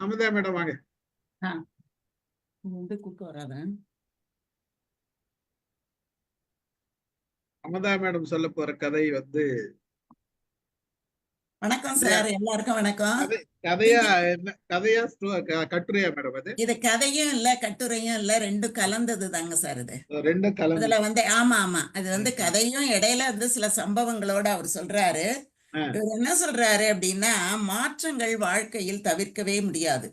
Amudha madam வாங்க. வந்து வராத. அமுதா மேடம் சொல்ல போற கதை வந்து வணக்கம் சார் எல்லாருக்கும் வணக்கம். கதை கதையா என்ன கதையா கட்டுரையா மேடம் அது? இது கதையும் இல்ல கட்டுரையும் இல்ல ரெண்டும் கலந்தது தாங்க சார் இது. ரெண்டும் கலந்து அதுல வந்து ஆமா ஆமா. அது வந்து கதையும் இடையில வந்து சில சம்பவங்களோட அவர் சொல்றாரு. இவர் என்ன சொல்றாரு அப்படின்னா மாற்றங்கள் வாழ்க்கையில் தவிர்க்கவே முடியாது.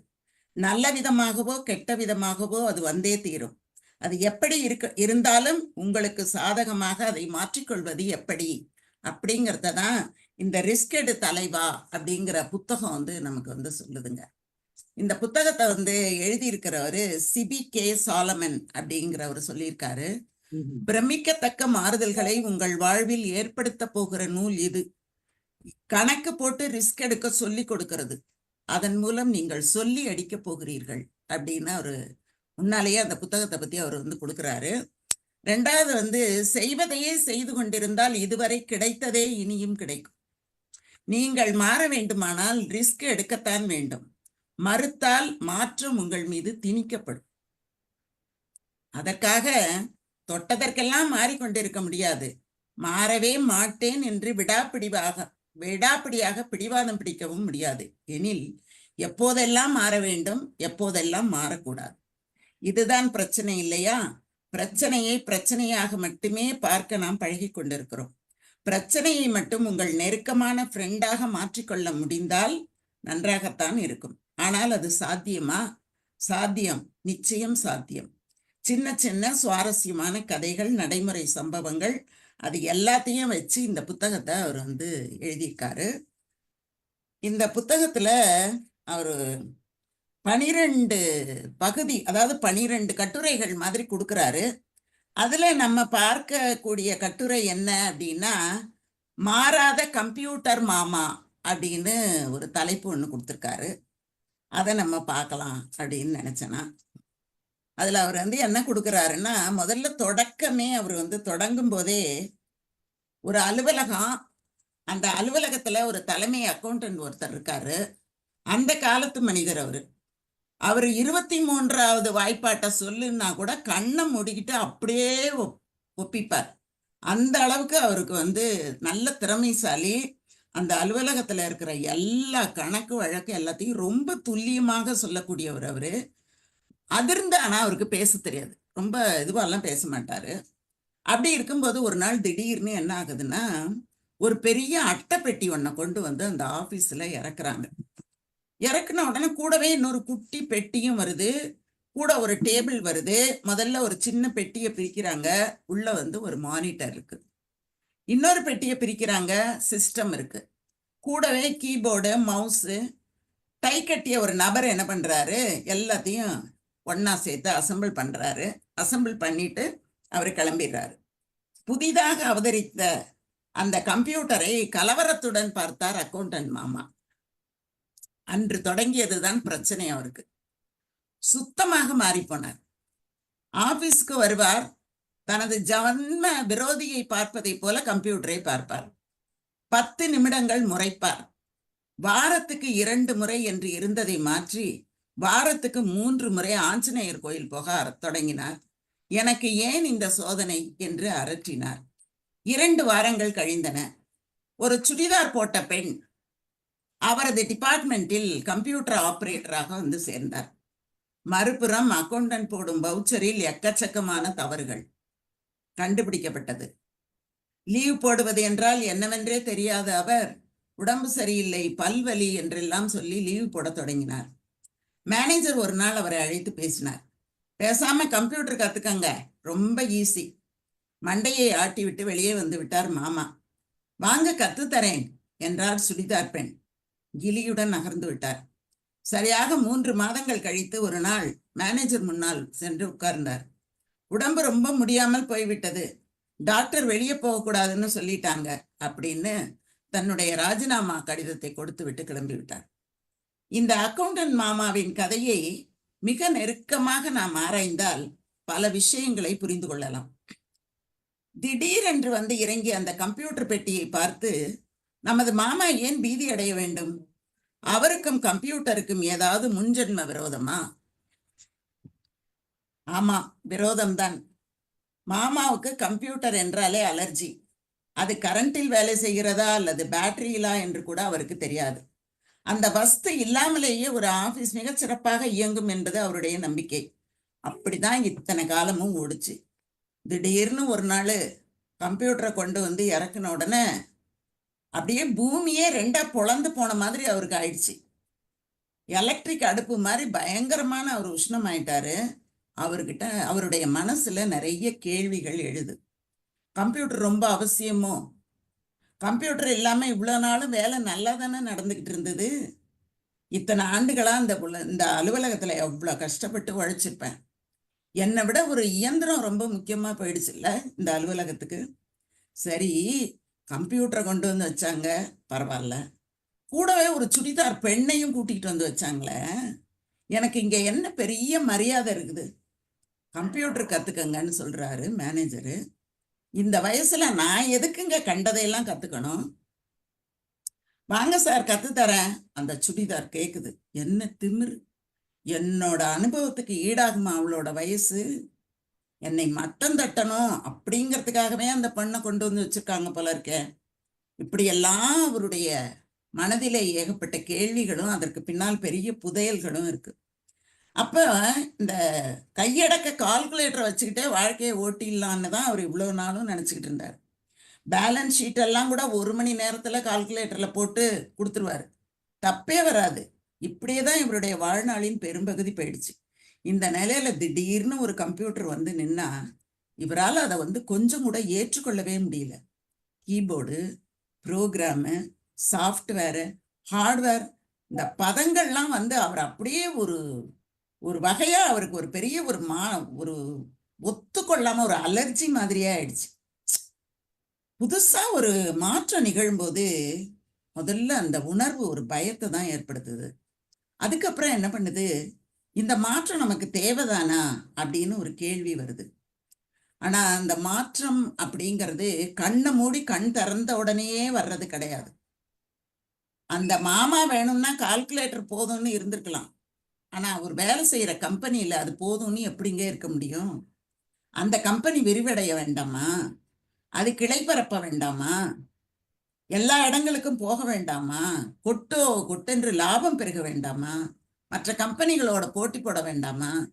நல்ல விதமாகவோ கெட்ட விதமாகவோ அது வந்தே தீரும். அது எப்படி இருக்க இருந்தாலும் உங்களுக்கு சாதகமாக அதை மாற்றிக்கொள்வது எப்படி? அப்படிங்கறத தான் இந்த ரிஸ்க் எடு தலைவா அப்படிங்கிற புத்தகம் வந்து நமக்கு வந்து சொல்லுதுங்க. இந்த புத்தகத்தை வந்து எழுதியிருக்கிறவரு சிபி கே சாலமன் அப்படிங்கிறவர் சொல்லியிருக்காரு. பிரமிக்கத்தக்க மாறுதல்களை உங்கள் வாழ்வில் ஏற்படுத்த போகிற நூல் இது. கணக்கு போட்டு ரிஸ்க் எடுக்க சொல்லி கொடுக்கிறது. அதன் மூலம் நீங்கள் சொல்லி அடிக்க போகிறீர்கள் அப்படின்னு அவரு முன்னாலேயே அந்த புத்தகத்தை பத்தி அவர் வந்து கொடுக்குறாரு. ரெண்டாவது வந்து செய்வதையே செய்து கொண்டிருந்தால் இதுவரை கிடைத்ததே இனியும் கிடைக்கும். நீங்கள் மாற வேண்டுமானால் ரிஸ்க் எடுக்கத்தான் வேண்டும். மறுத்தால் மாற்றம் உங்கள் மீது திணிக்கப்படும். அதற்காக தொட்டதற்கெல்லாம் மாறிக்கொண்டிருக்க முடியாது. மாறவே மாட்டேன் என்று விடாப்பிடிவாக. விடாப்பிடியாக பிடிவாதம் பிடிக்கவும் முடியாது. எனில் எப்போதெல்லாம் மாற வேண்டும் எப்போதெல்லாம் மாறக்கூடாது? இதுதான் பிரச்சனை இல்லையா? பிரச்சனையை பிரச்சனையாக மட்டுமே பார்க்க நாம் பழகி கொண்டிருக்கிறோம். பிரச்சனையை மட்டும் உங்கள் நெருக்கமான ஃப்ரெண்டாக மாற்றிக்கொள்ள முடிந்தால் நன்றாகத்தான் இருக்கும். ஆனால் அது சாத்தியமா? சாத்தியம். நிச்சயம் சாத்தியம். சின்ன சின்ன சுவாரஸ்யமான கதைகள் நடைமுறை சம்பவங்கள் அது எல்லாத்தையும் வச்சு இந்த புத்தகத்தை அவர் வந்து எழுதியிருக்காரு. இந்த புத்தகத்தில் அவர் பனிரெண்டு பகுதி அதாவது பனிரெண்டு கட்டுரைகள் மாதிரி கொடுக்குறாரு. அதில் நம்ம பார்க்கக்கூடிய கட்டுரை என்ன அப்படின்னா மாறாத கம்ப்யூட்டர் மாமா அப்படின்னு ஒரு தலைப்பு ஒன்று கொடுத்துருக்காரு. அதை நம்ம பார்க்கலாம் அப்படின்னு நினச்சேன்னா அதில் அவர் வந்து என்ன கொடுக்குறாருன்னா முதல்ல தொடக்கமே அவர் வந்து தொடங்கும் போதே ஒரு அலுவலகம் அந்த அலுவலகத்துல ஒரு தலைமை அக்கௌண்டன்ட் ஒருத்தர் இருக்காரு. அந்த காலத்து மனிதர் அவரு. அவர் இருபத்தி மூன்றாவது வாய்ப்பாட்டை சொல்லுன்னா கூட கண்ணை மூடிக்கிட்டு அப்படியே ஒப்- ஒப்பிப்பார். அந்த அளவுக்கு அவருக்கு வந்து நல்ல திறமைசாலி. அந்த அலுவலகத்தில் இருக்கிற எல்லா கணக்கு வழக்கு எல்லாத்தையும் ரொம்ப துல்லியமாக சொல்லக்கூடியவர் அவர். அதிர்ந்து ஆனால் அவருக்கு பேச தெரியாது. ரொம்ப இதுவெல்லாம் பேச மாட்டார். அப்படி இருக்கும்போது ஒரு நாள் திடீர்னு என்ன ஆகுதுன்னா ஒரு பெரிய அட்டைப்பெட்டி ஒன்றை கொண்டு வந்து அந்த ஆஃபீஸில் இறக்குறாங்க. இறக்குன உடனே கூடவே இன்னொரு குட்டி பெட்டியும் வருது. கூட ஒரு டேபிள் வருது. முதல்ல ஒரு சின்ன பெட்டியை பிரிக்கிறாங்க. உள்ள வந்து ஒரு மானிட்டர் இருக்கு. இன்னொரு பெட்டியை பிரிக்கிறாங்க. சிஸ்டம் இருக்கு. கூடவே கீபோர்டு மவுஸு டை கட்டிய ஒரு நபர் என்ன பண்ணுறாரு எல்லாத்தையும் ஒன்றா சேர்த்து அசெம்பிள் பண்ணுறாரு அசெம்பிள் பண்ணிட்டு அவர் கிளம்பிடுறாரு. புதிதாக அவதரித்த அந்த கம்ப்யூட்டரை கலவரத்துடன் பார்த்தார் அக்கௌண்டன்ட் மாமா. அன்று தொடங்கியதுதான் பிரச்சனை அவருக்கு. சுத்தமாக மாறி போனார். ஆபீஸ்க்கு வருவார். தனது ஜன்ம விரோதியை பார்ப்பதைப் போல கம்ப்யூட்டரை பார்ப்பார். பத்து நிமிடங்கள் முறைப்பார். வாரத்துக்கு இரண்டு முறை என்று இருந்ததை மாற்றி வாரத்துக்கு மூன்று முறை ஆஞ்சநேயர் கோயில் போக தொடங்கினார். எனக்கு ஏன் இந்த சோதனை என்று அரற்றினார். இரண்டு வாரங்கள் கழிந்தன. ஒரு சுடிதார் போட்ட பெண் அவரது டிபார்ட்மெண்ட்டில் கம்ப்யூட்டர் ஆபரேட்டராக வந்து சேர்ந்தார். மறுபுறம் அக்கவுண்டன்ட் போடும் பவுச்சரில் எக்கச்சக்கமான தவறுகள் கண்டுபிடிக்கப்பட்டது. லீவ் போடுவது என்றால் என்னவென்றே தெரியாத அவர் உடம்பு சரியில்லை பல்வலி என்றெல்லாம் சொல்லி லீவ் போட தொடங்கினார். மேனேஜர் ஒரு நாள் அவரை அழைத்து பேசினார். பேசாம கம்ப்யூட்டர் கத்துக்கங்க. ரொம்ப ஈஸி மண்டையை ஆட்டி விட்டு வெளியே வந்து விட்டார் மாமா. வாங்க கத்துத்தரேன் என்றார் சுடிதார் பெண். கிலியுடன் நகர்ந்து விட்டார். சரியாக மூன்று மாதங்கள் கழித்து ஒரு நாள் மேனேஜர் முன்னால் சென்று உட்கார்ந்தார். உடம்பு ரொம்ப முடியாமல் போய்விட்டது. டாக்டர் வெளியே போகக்கூடாதுன்னு சொல்லிட்டாங்க அப்படின்னு தன்னுடைய ராஜினாமா கடிதத்தை கொடுத்து விட்டு கிளம்பி விட்டார் இந்த அக்கவுண்டன்ட் மாமாவின் கதையை மிக நெருக்கமாக நாம் ஆராய்ந்தால் பல விஷயங்களை புரிந்து கொள்ளலாம். திடீரென்று வந்து இறங்கி அந்த கம்ப்யூட்டர் பெட்டியை பார்த்து நமது மாமா ஏன் பீதி அடைய வேண்டும்? அவருக்கும் கம்ப்யூட்டருக்கும் ஏதாவது முன்ஜென்ம விரோதமா? ஆமா விரோதம்தான். மாமாவுக்கு கம்ப்யூட்டர் என்றாலே அலர்ஜி. அது கரண்டில் வேலை செய்கிறதா அல்லது பேட்டரியிலா என்று கூட அவருக்கு தெரியாது. அந்த வஸ்து இல்லாமலேயே ஒரு ஆபீஸ் மிக சிறப்பாக இயங்கும் என்பது அவருடைய நம்பிக்கை. அப்படிதான் இத்தனை காலமும் ஓடுச்சு. திடீர்னு ஒரு நாள் கம்ப்யூட்டரை கொண்டு வந்து இறக்குன உடனே அப்படியே பூமியே ரெண்டா பொழந்து போன மாதிரி அவருக்கு ஆயிடுச்சு. எலக்ட்ரிக் அடுப்பு மாதிரி பயங்கரமான அவர் உஷ்ணம் ஆயிட்டாரு அவர்கிட்ட அவருடைய மனசுல நிறைய கேள்விகள் எழுது. கம்ப்யூட்டர் ரொம்ப அவசியமோ? கம்ப்யூட்டர் இல்லாமல் இவ்வளோ நாளும் வேலை நல்லா தானே நடந்துக்கிட்டு இருந்தது? இத்தனை ஆண்டுகளாக இந்த இந்த அலுவலகத்தில் எவ்வளோ கஷ்டப்பட்டு உழைச்சிருப்பேன். என்னை விட ஒரு இயந்திரம் ரொம்ப முக்கியமா போயிடுச்சுல்ல இந்த அலுவலகத்துக்கு. சரி கம்ப்யூட்டரை கொண்டு வந்து வச்சாங்க பரவாயில்ல. கூடவே ஒரு சுடிதார் பெண்ணையும் கூட்டிகிட்டு வந்து வச்சாங்களே. எனக்கு இங்கே என்ன பெரிய மரியாதை இருக்குது? கம்ப்யூட்டர் கற்றுக்கங்கன்னு சொல்கிறாரு மேனேஜரு. இந்த வயசுல நான் எதுக்குங்க கண்டதையெல்லாம் கத்துக்கணும்? வாங்க சார் கத்து தரேன் அந்த சுடிதார் கேக்குது. என்ன திமிரு? என்னோட அனுபவத்துக்கு ஈடாகுமா அவளோட வயசு? என்னை மட்டம் தட்டணும் அப்படிங்கிறதுக்காகவே அந்த பெண்ணை கொண்டு வந்து வச்சிருக்காங்க போல இருக்கேன் இப்படியெல்லாம் அவருடைய மனதிலே ஏகப்பட்ட கேள்விகளும் அதற்கு பின்னால் பெரிய புதையல்களும் இருக்கு. அப்போ இந்த கையடக்க கால்குலேட்டரை வச்சுக்கிட்டே வாழ்க்கையை ஓட்டிடலான்னு தான் அவர் இவ்வளோ நாளும் நினச்சிக்கிட்டு இருந்தார். பேலன்ஸ் ஷீட்டெல்லாம் கூட ஒரு மணி நேரத்தில் கால்குலேட்டரில் போட்டு கொடுத்துருவாரு. தப்பே வராது. இப்படியே தான் இவருடைய வாழ்நாளின் பெரும்பகுதி போயிடுச்சு. இந்த நிலையில் திடீர்னு ஒரு கம்ப்யூட்டர் வந்து நின்னா இவரால் அதை வந்து கொஞ்சம் கூட ஏற்றுக்கொள்ளவே முடியல. கீபோர்டு ப்ரோக்ராமு சாஃப்ட்வேரு ஹார்ட்வேர் இந்த பதங்கள்லாம் வந்து அவர் அப்படியே ஒரு ஒரு வகையா அவருக்கு ஒரு பெரிய ஒரு மா ஒரு ஒத்துக்கொள்ளாம ஒரு அலர்ஜி மாதிரியே ஆயிடுச்சு. புதுசா ஒரு மாற்றம் நிகழும்போது முதல்ல அந்த உணர்வு ஒரு பயத்தை தான் ஏற்படுத்துது. அதுக்கப்புறம் என்ன பண்ணுது? இந்த மாற்றம் நமக்கு தேவைதானா? அப்படின்னு ஒரு கேள்வி வருது. ஆனா அந்த மாற்றம் அப்படிங்கிறது கண்ணை மூடி கண் திறந்த உடனேயே வர்றது கிடையாது. அந்த மாமா வேணும்னா கால்குலேட்டர் போதும்னு இருந்திருக்கலாம். ஆனா அவர் வேலை செய்யற கம்பெனியில அது போதும்னு எப்படிங்க இருக்க முடியும்? அந்த கம்பெனி விரிவடைய வேண்டாமா? அது கிளைப்பரப்ப வேண்டாமா? எல்லா இடங்களுக்கும் போக வேண்டாமா? கொட்டோ கொட்டென்று லாபம் பெருக வேண்டாமா? மற்ற கம்பெனிகளோட போட்டி போட வேண்டாமா?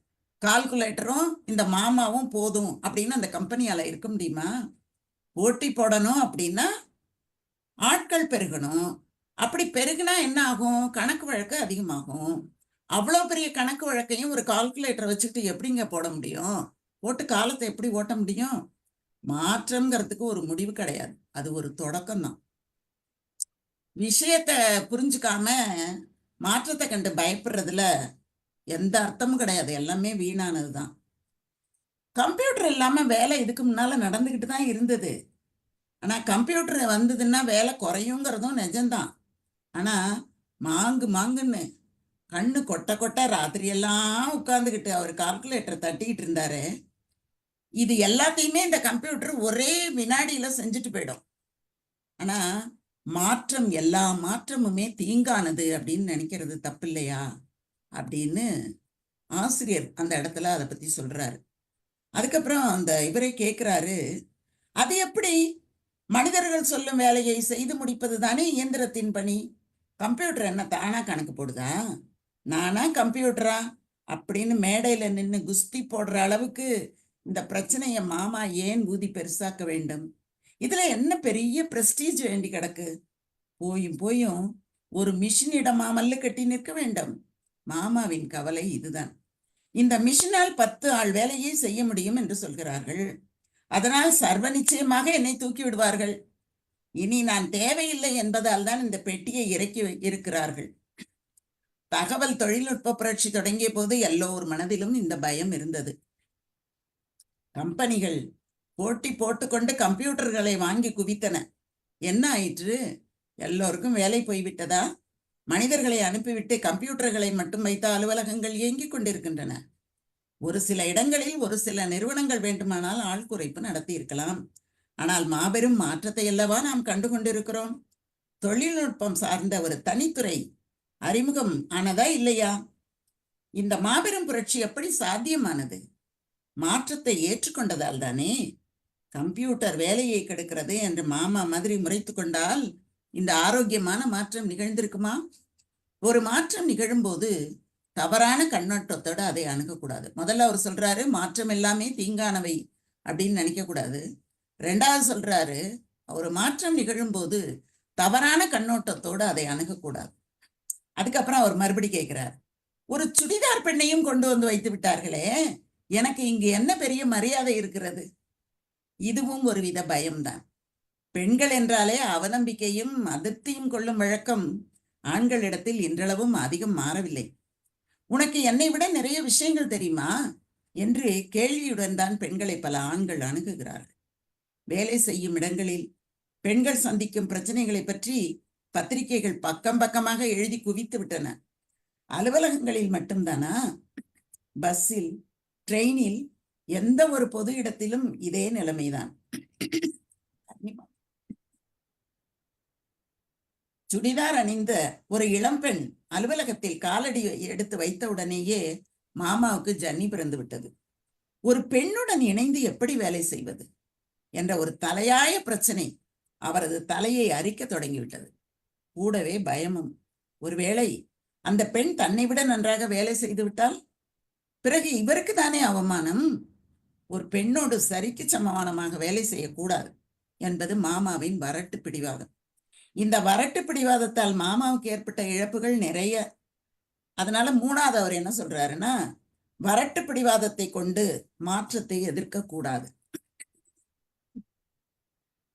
கால்குலேட்டரும் இந்த மாமாவும் போதும் அப்படின்னு அந்த கம்பெனியால இருக்க முடியுமா? போட்டி போடணும் அப்படின்னா ஆட்கள் பெருகணும். அப்படி பெருகினா என்ன ஆகும்? கணக்கு வழக்கு அதிகமாகும். அவ்வளோ பெரிய கணக்கு வழக்கையும் ஒரு கால்குலேட்டரை வச்சுக்கிட்டு எப்படிங்க போட முடியும்? ஓட்டு காலத்தை எப்படி ஓட்ட முடியும்? மாற்றம்ங்கிறதுக்கு ஒரு முடிவு கிடையாது. அது ஒரு தொடக்கம் தான். விஷயத்த புரிஞ்சுக்காம மாற்றத்தை கண்டு பயப்படுறதுல எந்த அர்த்தமும் கிடையாது. எல்லாமே வீணானது தான். கம்ப்யூட்டர் இல்லாமல் வேலை இதுக்கு முன்னால் நடந்துக்கிட்டு தான் இருந்தது. ஆனால் கம்ப்யூட்டர் வந்ததுன்னா வேலை குறையுங்கிறதும் நிஜம்தான். ஆனால் மாங்கு மாங்குன்னு கண்ணு கொட்ட கொட்ட ராத்திரியெல்லாம் உட்காந்துக்கிட்டு அவர் கால்குலேட்டர் தட்டிக்கிட்டு இருந்தாரு. இது எல்லாத்தையுமே இந்த கம்ப்யூட்டர் ஒரே வினாடியில செஞ்சுட்டு போயிடும். ஆனா மாற்றம் எல்லா மாற்றமுமே தீங்கானது அப்படின்னு நினைக்கிறது தப்பு இல்லையா அப்படின்னு ஆசிரியர் அந்த இடத்துல அதை பத்தி சொல்றாரு. அதுக்கப்புறம் அந்த இவரே கேட்குறாரு அது எப்படி? மனிதர்கள் சொல்லும் வேலையை செய்து முடிப்பது தானே இயந்திரத்தின் பணி? கம்ப்யூட்டர் என்ன தானா கணக்கு போடுதா? நானா கம்ப்யூட்டரா? அப்படின்னு மேடையில நின்று குஸ்தி போடுற அளவுக்கு இந்த பிரச்சனையை மாமா ஏன் ஊதி பெருசாக்க வேண்டும்? இதுல என்ன பெரிய பிரஸ்டீஜ் வேண்டி கிடக்கு? போயும் போயும் ஒரு மிஷினிடமா மல்லு கட்டி நிற்க வேண்டும். மாமாவின் கவலை இதுதான். இந்த மிஷினால் பத்து ஆள் வேலையை செய்ய முடியும் என்று சொல்கிறார்கள். அதனால் சர்வ நிச்சயமாக என்னை தூக்கி விடுவார்கள். இனி நான் தேவையில்லை என்பதால் தான் இந்த பெட்டியை இறக்கி இருக்கிறார்கள். தகவல் தொழில்நுட்ப புரட்சி தொடங்கிய போது எல்லோர் மனதிலும் இந்த பயம் இருந்தது. கம்பெனிகள் போட்டி போட்டுக்கொண்டு கம்ப்யூட்டர்களை வாங்கி குவித்தன. என்ன ஆயிற்று? எல்லோருக்கும் வேலை போய்விட்டதா மனிதர்களை அனுப்பிவிட்டு கம்ப்யூட்டர்களை மட்டும் வைத்த அலுவலகங்கள் இயங்கிக் கொண்டிருக்கின்றன. ஒரு சில இடங்களில் ஒரு சில நிறுவனங்கள் வேண்டுமானால் ஆள் குறைப்பு நடத்தியிருக்கலாம். ஆனால் மாபெரும் மாற்றத்தை அல்லவா நாம் கண்டு கொண்டிருக்கிறோம் தொழில்நுட்பம் சார்ந்த ஒரு தனித்துறை அறிமுகம் ஆனதா இல்லையா? இந்த மாபெரும் புரட்சி எப்படி சாத்தியமானது? மாற்றத்தை ஏற்றுக்கொண்டதால் தானே? கம்ப்யூட்டர் வேலையை கெடுக்கிறது என்று மாமா மாதிரி முறைத்து கொண்டால் இந்த ஆரோக்கியமான மாற்றம் நிகழ்ந்திருக்குமா? ஒரு மாற்றம் நிகழும்போது தவறான கண்ணோட்டத்தோட அதை அணுகக்கூடாது. முதல்ல அவர் சொல்றாரு மாற்றம் எல்லாமே தீங்கானவை அப்படின்னு நினைக்கக்கூடாது. ரெண்டாவது சொல்றாரு ஒரு மாற்றம் நிகழும்போது தவறான கண்ணோட்டத்தோடு அதை அணுகக்கூடாது. அதுக்கப்புறம் அவர் மறுபடி கேட்கிறார் ஒரு சுடிதார் பெண்ணையும் கொண்டு வந்து வைத்து விட்டார்களே எனக்கு இங்கு என்ன பெரிய மரியாதை இருக்கிறது? இதுவும் ஒருவித பயம்தான். பெண்கள் என்றாலே அவநம்பிக்கையும் அதிருப்தியும் கொள்ளும் வழக்கம் ஆண்களிடத்தில் இன்றளவும் அதிகம் மாறவில்லை. உனக்கு என்னை விட நிறைய விஷயங்கள் தெரியுமா? என்று கேள்வியுடன் தான் பெண்களை பல ஆண்கள் அணுகுகிறார்கள். வேலை செய்யும் இடங்களில் பெண்கள் சந்திக்கும் பிரச்சனைகளை பற்றி பத்திரிகைகள் பக்கம் பக்கமாக எழுதி குவித்து விட்டன. அலுவலகங்களில் மட்டும்தானா? பஸ்ஸில் ட்ரெயினில் எந்த ஒரு பொது இடத்திலும் இதே நிலைமைதான். சுடிதார் அணிந்த ஒரு இளம்பெண் அலுவலகத்தில் காலடி எடுத்து வைத்த உடனேயே மாமாவுக்கு ஜன்னி பிறந்து விட்டது. ஒரு பெண்ணுடன் இணைந்து எப்படி வேலை செய்வது? என்ற ஒரு தலையாய பிரச்சனை அவரது தலையை அரிக்க தொடங்கிவிட்டது. கூடவே பயமும். ஒருவேளை அந்த பெண் தன்னை விட நன்றாக வேலை செய்து விட்டால்? பிறகு இவருக்கு தானே அவமானம்? ஒரு பெண்ணோடு சரிக்கு சமமானமாக வேலை செய்யக்கூடாது என்பது மாமாவின் வரட்டு பிடிவாதம். இந்த வரட்டு பிடிவாதத்தால் மாமாவுக்கு ஏற்பட்ட இழப்புகள் நிறைய. அதனால மூணாவது அவர் என்ன சொல்றாருன்னா வரட்டு பிடிவாதத்தை கொண்டு மாற்றத்தை எதிர்க்க கூடாது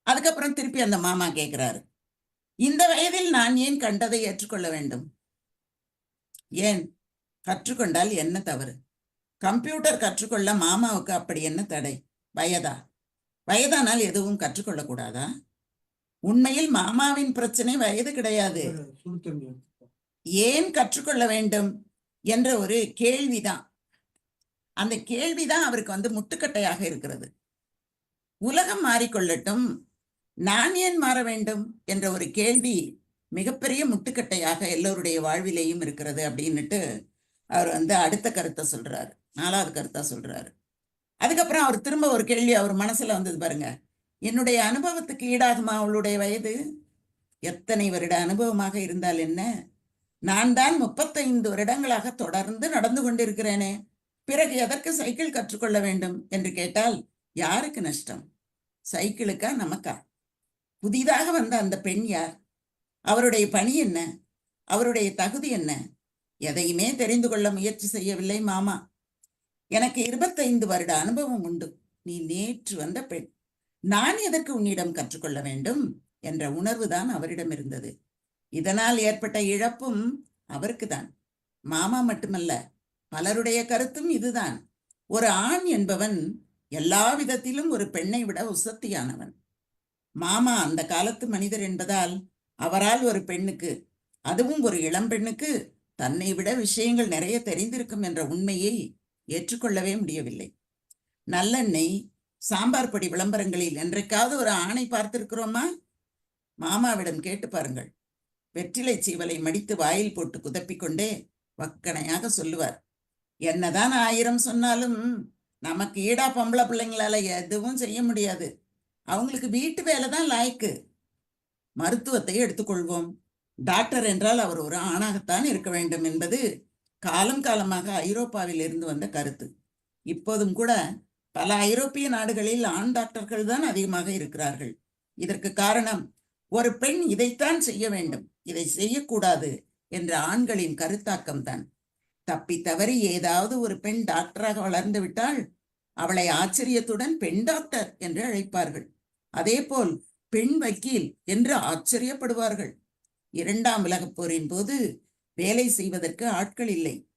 அதுக்கப்புறம் திருப்பி அந்த மாமா கேட்கிறாரு இந்த வயதில் நான் ஏன் கண்டதை ஏற்றுக்கொள்ள வேண்டும்? ஏன்? கற்றுக்கொண்டால் என்ன தவறு? கம்ப்யூட்டர் கற்றுக்கொள்ள மாமாவுக்கு அப்படி என்ன தடை? வயதா? வயதானால் எதுவும் கற்றுக்கொள்ளக்கூடாதா? உண்மையில் மாமாவின் பிரச்சனை வயது கிடையாது. ஏன் கற்றுக்கொள்ள வேண்டும்? என்ற ஒரு கேள்விதான். அந்த கேள்விதான் அவருக்கு வந்து முட்டுக்கட்டையாக இருக்கிறது. உலகம் மாறிக்கொள்ளட்டும். நான் ஏன் மாற வேண்டும் என்ற ஒரு கேள்வி மிகப்பெரிய முட்டுக்கட்டையாக எல்லோருடைய வாழ்விலேயும் இருக்கிறது அப்படின்னுட்டு அவர் வந்து அடுத்த கருத்தை சொல்றாரு. நாலாவது கருத்தா சொல்றாரு. அதுக்கப்புறம் அவர் திரும்ப ஒரு கேள்வி அவர் மனசுல வந்தது பாருங்க. என்னுடைய அனுபவத்துக்கு ஈடாகுமா அவளுடைய வயது? எத்தனை வருட அனுபவமாக இருந்தால் என்ன? நான் தான் முப்பத்தைந்து வருடங்களாக தொடர்ந்து நடந்து கொண்டிருக்கிறேனே. பிறகு எதற்கு சைக்கிள் கற்றுக்கொள்ள வேண்டும்? என்று கேட்டால் யாருக்கு நஷ்டம்? சைக்கிளுக்கா நமக்கா? புதிதாக வந்த அந்த பெண் யார்? அவருடைய பணி என்ன? அவருடைய தகுதி என்ன? எதையுமே தெரிந்து கொள்ள முயற்சி செய்யவில்லை மாமா. எனக்கு இருபத்தைந்து வருட அனுபவம் உண்டு. நீ நேற்று வந்த பெண். நான் எதற்கு உன்னிடம் கற்றுக்கொள்ள வேண்டும்? என்ற உணர்வுதான் அவரிடம் இருந்தது. இதனால் ஏற்பட்ட இழப்பும் அவருக்கு தான் மாமா மட்டுமல்ல பலருடைய கருத்தும் இதுதான். ஒரு ஆண் என்பவன் எல்லா விதத்திலும் ஒரு பெண்ணை விட உசத்தியானவன். மாமா அந்த காலத்து மனிதர் என்பதால் அவரால் ஒரு பெண்ணுக்கு அதுவும் ஒரு இளம் பெண்ணுக்கு தன்னை விட விஷயங்கள் நிறைய தெரிந்திருக்கும் என்ற உண்மையை ஏற்றுக்கொள்ளவே முடியவில்லை. நல்லெண்ணெய் சாம்பார் பொடி விளம்பரங்களில் என்றைக்காவது ஒரு ஆணை பார்த்திருக்கிறோமா? மாமாவிடம் கேட்டு பாருங்கள். வெற்றிலை சீவலை மடித்து வாயில் போட்டு குதப்பிக்கொண்டே வக்கனையாக சொல்லுவார். என்னதான் ஆயிரம் சொன்னாலும் நமக்கு ஈடா பொம்பளை பிள்ளைங்களால எதுவும் செய்ய முடியாது. அவங்களுக்கு வீட்டு வேலை தான் லாய்க்கு. மருத்துவத்தை எடுத்துக்கொள்வோம். டாக்டர் என்றால் அவர் ஒரு ஆணாகத்தான் இருக்க வேண்டும் என்பது காலம் காலமாக ஐரோப்பாவில் இருந்து வந்த கருத்து. இப்போதும் கூட பல ஐரோப்பிய நாடுகளில் ஆண் டாக்டர்கள் தான் அதிகமாக இருக்கிறார்கள். இதற்கு காரணம் ஒரு பெண் இதைத்தான் செய்ய வேண்டும் இதை செய்யக்கூடாது என்ற ஆண்களின் கருத்தாக்கம் தான் தப்பி தவறி ஏதாவது ஒரு பெண் டாக்டராக வளர்ந்து விட்டால் அவளை ஆச்சரியத்துடன் பெண் டாக்டர் என்று அழைப்பார்கள். அதேபோல் பெண் வக்கீல் என்று ஆச்சரியப்படுவார்கள். இரண்டாம் உலகப் போரின் போது வேலை செய்வதற்கு ஆட்கள் இல்லை.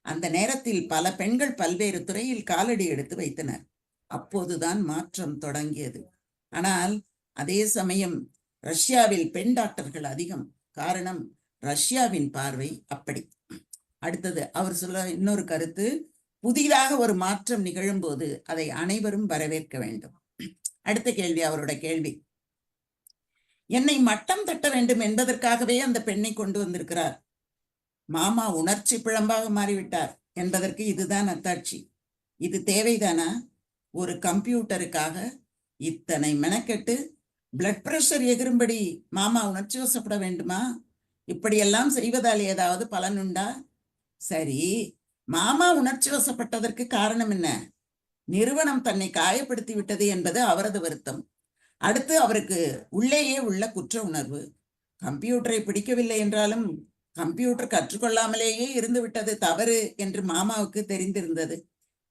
அந்த நேரத்தில் பல பெண்கள் பல்வேறு துறையில் காலடி எடுத்து வைத்தனர். அப்போதுதான் மாற்றம் தொடங்கியது. ஆனால் அதே சமயம் ரஷ்யாவில் பெண் டாக்டர்கள் அதிகம். காரணம் ரஷ்யாவின் பார்வை அப்படி. அடுத்தது அவர் சொல்ல இன்னொரு கருத்து புதிதாக ஒரு மாற்றம் நிகழும்போது அதை அனைவரும் வரவேற்க வேண்டும். அடுத்த கேள்வி அவரோட கேள்வி. என்னை மட்டம் தட்ட வேண்டும் என்பதற்காகவே அந்த பெண்ணை கொண்டு வந்திருக்கிறார். மாமா உணர்ச்சி பிழம்பாக மாறிவிட்டார் என்பதற்கு இதுதான் அத்தாட்சி. இது தேவைதானா? ஒரு கம்ப்யூட்டருக்காக இத்தனை மெனக்கெட்டு பிளட் பிரஷர் எகிரும்படி மாமா உணர்ச்சி வசப்பட வேண்டுமா? இப்படியெல்லாம் செய்வதால் ஏதாவது பலனுண்டா சரி மாமா உணர்ச்சி வசப்பட்டதற்கு காரணம் என்ன? நிறுவனம் தன்னை காயப்படுத்தி விட்டது என்பது அவரது வருத்தம். அடுத்து அவருக்கு உள்ளேயே உள்ள குற்ற உணர்வு. கம்ப்யூட்டரை பிடிக்கவில்லை என்றாலும் கம்ப்யூட்டர் கற்றுக்கொள்ளாமலேயே இருந்து விட்டது தவறு என்று மாமாவுக்கு தெரிந்திருந்தது.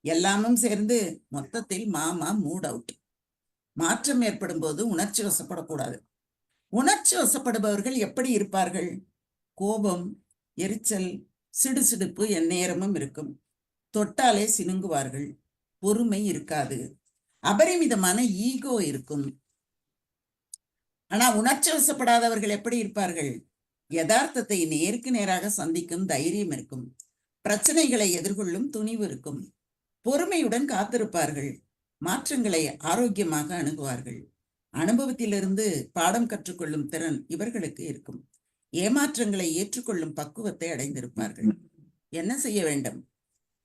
எல்லாமும் சேர்ந்து மொத்தத்தில் மாமா மூட் அவுட். மாற்றம் ஏற்படும் போது உணர்ச்சி வசப்படக்கூடாது. உணர்ச்சி வசப்படுபவர்கள் எப்படி இருப்பார்கள்? கோபம் எரிச்சல் சிடுசிடுப்பு எந்நேரமும் இருக்கும். தொட்டாலே சினுங்குவார்கள். பொறுமை இருக்காது. அபரிமிதமான ஈகோ இருக்கும். ஆனா உணர்ச்சி வசப்படாதவர்கள் எப்படி இருப்பார்கள்? யதார்த்தத்தை நேருக்கு நேராக சந்திக்கும் தைரியம் இருக்கும். பிரச்சனைகளை எதிர்கொள்ளும் துணிவு இருக்கும். பொறுமையுடன் காத்திருப்பார்கள். மாற்றங்களை ஆரோக்கியமாக அணுகுவார்கள். அனுபவத்திலிருந்து பாடம் கற்றுக்கொள்ளும் திறன் இவர்களுக்கு இருக்கும். ஏமாற்றங்களை ஏற்றுக்கொள்ளும் பக்குவத்தை அடைந்திருப்பார்கள். என்ன செய்ய வேண்டும்?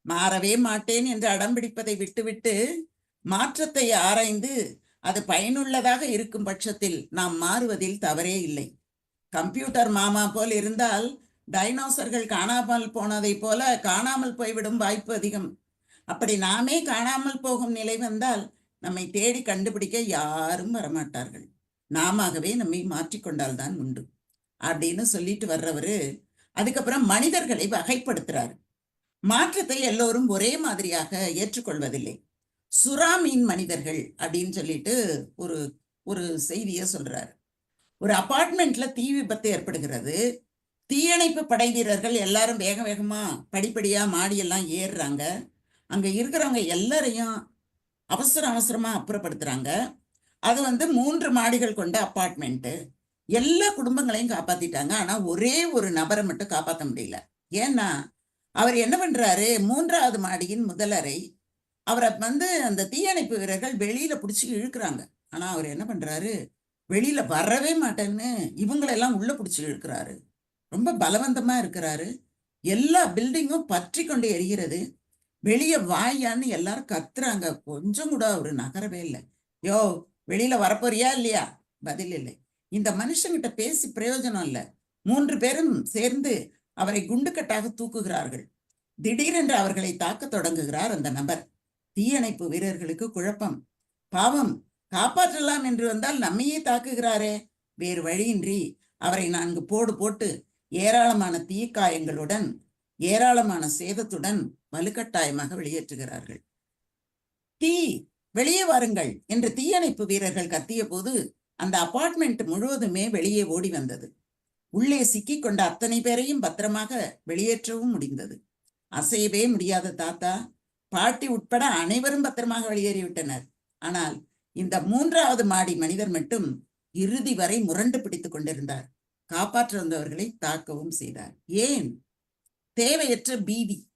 மாறவே மாட்டேன் என்று அடம் பிடிப்பதை விட்டுவிட்டு மாற்றத்தை ஆராய்ந்து அது பயனுள்ளதாக இருக்கும் பட்சத்தில் நாம் மாறுவதில் தவறே இல்லை. கம்ப்யூட்டர் மாமா போல் இருந்தால் டைனோசர்கள் காணாமல் போனதை போல காணாமல் போய்விடும் வாய்ப்பு அதிகம். அப்படி நாமே காணாமல் போகும் நிலை வந்தால் நம்மை தேடி கண்டுபிடிக்க யாரும் வரமாட்டார்கள். நாமவே நம்மை மாற்றிக்கொண்டால் தான் உண்டு. அப்படின்னு சொல்லிட்டு வர்றவரு அதுக்கப்புறம் மனிதர்களை வகைப்படுத்துறாரு. மாற்றத்தை எல்லோரும் ஒரே மாதிரியாக ஏற்றுக்கொள்வதில்லை. சுறா மீன் மனிதர்கள் அப்படின்னு சொல்லிட்டு ஒரு ஒரு செய்தியை சொல்றாரு. ஒரு அபார்ட்மெண்ட்ல தீ விபத்து ஏற்படுகிறது. தீயணைப்பு படை வீரர்கள் எல்லாரும் வேக வேகமா படிப்படியா மாடியெல்லாம் ஏறுறாங்க. அங்க இருக்கிறவங்க எல்லாரையும் அவசர அவசரமா அப்புறப்படுத்துறாங்க. அது வந்து மூன்று மாடிகள் கொண்ட அப்பார்ட்மெண்ட்டு எல்லா குடும்பங்களையும் காப்பாத்திட்டாங்க. ஆனா ஒரே ஒரு நபரை மட்டும் காப்பாற்ற முடியல. ஏன்னா அவர் என்ன பண்றாரு? மூன்றாவது மாடியின் முதலறை. அவரை வந்து அந்த தீயணைப்பு வீரர்கள் வெளியில பிடிச்சி இழுக்கிறாங்க. ஆனா அவர் என்ன பண்றாரு? வெளியில வரவே மாட்டேன்னு இவங்களெல்லாம் உள்ள பிடிச்சி இழுக்கிறாரு. ரொம்ப பலவந்தமா இருக்கிறாரு. எல்லா பில்டிங்கும் பற்றி கொண்டு எரிகிறது. வெளியே வாயான்னு எல்லாரும் கத்துறாங்க. கொஞ்சம் கூட அவரு நகரவே இல்லை. யோ வெளியில வரப்போறியா இல்லையா? பதில் இல்லை. இந்த மனுஷங்கிட்ட பேசி பிரயோஜனம் இல்லை. மூன்று பேரும் சேர்ந்து அவரை குண்டுக்கட்டாக தூக்குகிறார்கள். திடீரென்று அவர்களை தாக்க தொடங்குகிறார் அந்த நபர். தீயணைப்பு வீரர்களுக்கு குழப்பம். பாவம் காப்பாற்றலாம் என்று வந்தால் நம்மையே தாக்குகிறாரே. வேறு வழியின்றி அவரை நான்கு போடு போட்டு ஏராளமான தீக்காயங்களுடன் ஏராளமான சேதத்துடன் வலுக்கட்டாயமாக வெளியேற்றுகிறார்கள். தீ வெளியே வாருங்கள் என்று தீயணைப்பு வீரர்கள் கத்திய போது அந்த அபார்ட்மெண்ட் முழுவதுமே வெளியே ஓடி வந்தது. உள்ளே சிக்கிக் கொண்ட அத்தனை பேரையும் பத்திரமாக வெளியேற்றவும் முடிந்தது. அசையவே முடியாத தாத்தா பாட்டி உட்பட அனைவரும் பத்திரமாக வெளியேறிவிட்டனர் ஆனால் இந்த மூன்றாவது மாடி மனிதர் மட்டும் இறுதி வரை முரண்டு பிடித்துக் கொண்டிருந்தார். காப்பாற்ற வந்தவர்களை தாக்கவும் செய்தார். ஏன்? தேவையற்ற பீதி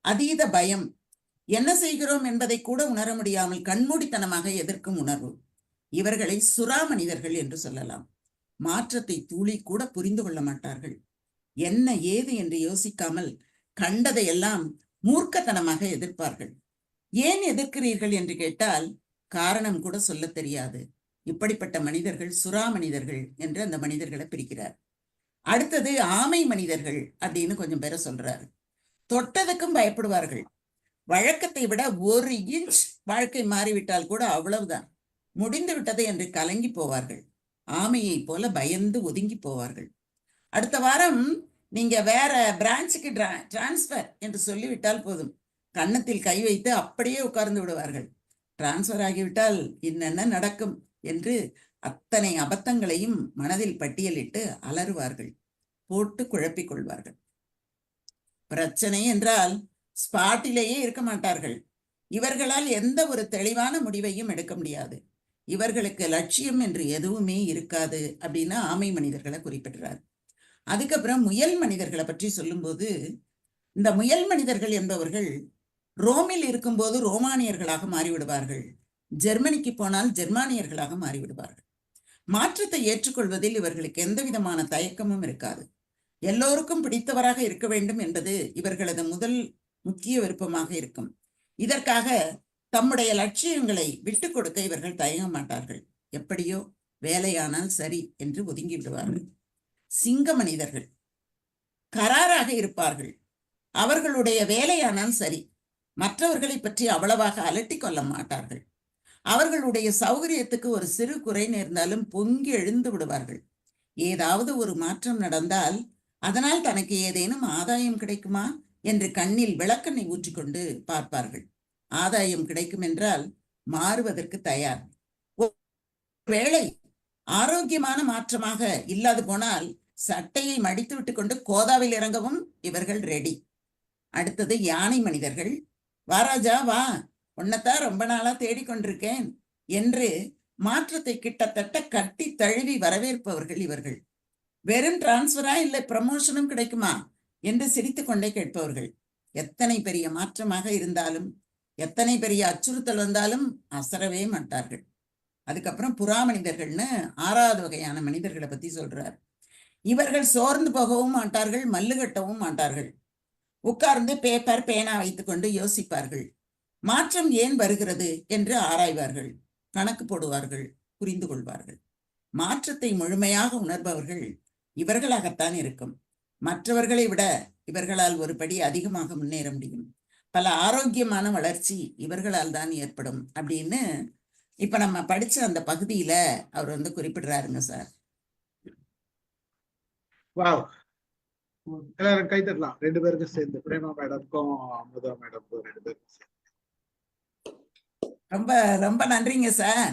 அதீத பயம். என்ன செய்கிறோம் என்பதை கூட உணர முடியாமல் கண்மூடித்தனமாக எதிர்க்கும் உணர்வு. இவர்களை சுறா மனிதர்கள் என்று சொல்லலாம். மாற்றத்தை தூளி கூட புரிந்து கொள்ள மாட்டார்கள். என்ன ஏது என்று யோசிக்காமல் கண்டதையெல்லாம் மூர்க்கத்தனமாக எதிர்ப்பார்கள். ஏன் எதிர்க்கிறீர்கள் என்று கேட்டால் காரணம் கூட சொல்ல தெரியாது. இப்படிப்பட்ட மனிதர்கள் சுறா மனிதர்கள் என்று அந்த மனிதர்களை பிரிக்கிறார். அடுத்தது ஆமை மனிதர்கள் அப்படின்னு கொஞ்சம் பேரை சொல்றாரு. தொட்டதுக்கும் பயப்படுவார்கள். வழக்கத்தை விட ஒரு இன்ச் வாழ்க்கை மாறிவிட்டால் கூட அவ்வளவுதான். முடிந்து விட்டது என்று கலங்கி போவார்கள். ஆமையை போல பயந்து ஒதுங்கி போவார்கள். அடுத்த வாரம் நீங்க வேற பிரான்ச்சுக்கு டிரான்ஸ்பர் என்று சொல்லிவிட்டால் போதும். கன்னத்தில் கை வைத்து அப்படியே உட்கார்ந்து விடுவார்கள். டிரான்ஸ்பர் ஆகிவிட்டால் என்னென்ன நடக்கும் என்று அத்தனை அபத்தங்களையும் மனதில் பட்டியலிட்டு அலறுவார்கள். போட்டு குழப்பிக் கொள்வார்கள். பிரச்சனை என்றால் ஸ்பாட்டிலேயே இருக்க மாட்டார்கள். இவர்களால் எந்த ஒரு தெளிவான முடிவையும் எடுக்க முடியாது. இவர்களுக்கு லட்சியம் என்று எதுவுமே இருக்காது அப்படின்னு ஆமை மனிதர்களை குறிப்பிடுறார். அதுக்கப்புறம் முயல் மனிதர்களை பற்றி சொல்லும்போது இந்த முயல் மனிதர்கள் என்பவர்கள் ரோமில் இருக்கும்போது ரோமானியர்களாக மாறிவிடுவார்கள். ஜெர்மனிக்கு போனால் ஜெர்மானியர்களாக மாறிவிடுவார்கள். மாற்றத்தை ஏற்றுக்கொள்வதில் இவர்களுக்கு எந்த விதமான தயக்கமும் இருக்காது. எல்லோருக்கும் பிடித்தவராக இருக்க வேண்டும் என்பது இவர்களது முதல் முக்கிய விருப்பமாக இருக்கும். இதற்காக தம்முடைய லட்சியங்களை விட்டு கொடுக்க இவர்கள் தயங்க மாட்டார்கள். எப்படியோ வேலையானால் சரி என்று ஒதுங்கி விடுவார்கள். சிங்க மனிதர்கள் கராராக இருப்பார்கள். அவர்களுடைய வேலையானால் சரி மற்றவர்களை பற்றி அவ்வளவாக அலட்டிக் கொள்ள மாட்டார்கள். அவர்களுடைய சௌகரியத்துக்கு ஒரு சிறு குறை நேர்ந்தாலும் பொங்கி எழுந்து விடுவார்கள். ஏதாவது ஒரு மாற்றம் நடந்தால் அதனால் தனக்கு ஏதேனும் ஆதாயம் கிடைக்குமா? என்று கண்ணில் விளக்கெண்ணை ஊற்றிக்கொண்டு பார்ப்பார்கள். ஆதாயம் கிடைக்கும் என்றால் மாறுவதற்கு தயார். வேளை ஆரோக்கியமான மாற்றமாக இல்லாது போனால் சட்டையை மடித்து விட்டு கொண்டு கோதாவில் இறங்கவும் இவர்கள் ரெடி அடுத்தது யானை மனிதர்கள். வா ராஜா வா. உன்னைத்தான் ரொம்ப நாளா தேடிக்கொண்டிருக்கேன் என்று மாற்றத்தை கிட்டத்தட்ட கட்டி தழுவி வரவேற்பவர்கள் இவர்கள். வெறும் டிரான்ஸ்பரா இல்லை ப்ரமோஷனும் கிடைக்குமா? என்று சிரித்துக் கொண்டே கேட்பவர்கள். எத்தனை பெரிய மாற்றமாக இருந்தாலும் எத்தனை பெரிய அச்சுறுத்தல் வந்தாலும் அசரவே மாட்டார்கள். அதுக்கப்புறம் புறா மனிதர்கள்னு ஆறாவது வகையான மனிதர்களை பத்தி சொல்றார். இவர்கள் சோர்ந்து போகவும் மாட்டார்கள் மல்லு கட்டவும் மாட்டார்கள். உட்கார்ந்து பேப்பர் பேனா வைத்துக்கொண்டு யோசிப்பார்கள். மாற்றம் ஏன் வருகிறது என்று ஆராய்வார்கள். கணக்கு போடுவார்கள் புரிந்து கொள்வார்கள். மாற்றத்தை முழுமையாக உணர்பவர்கள் இவர்களாகத்தான் இருக்கும். மற்றவர்களை விட இவர்களால் ஒரு படி அதிகமாக முன்னேற முடியும். பல ஆரோக்கியமான வளர்ச்சி இவர்களால் தான் ஏற்படும் அப்படின்னு இப்ப நம்ம படிச்ச அந்த பகுதியில அவர் வந்து குறிப்பிடுறாருங்க சார். வாவ். எல்லாரும் கை தட்டலாம். ரெண்டு பேருக்கும் சேர்ந்து. பிரேமா மேடம்க்கும் அமுதா மேடம்க்கும் ரெண்டு பேருக்கும் சேர்ந்து. ரொம்ப ரொம்ப நன்றிங்க சார்.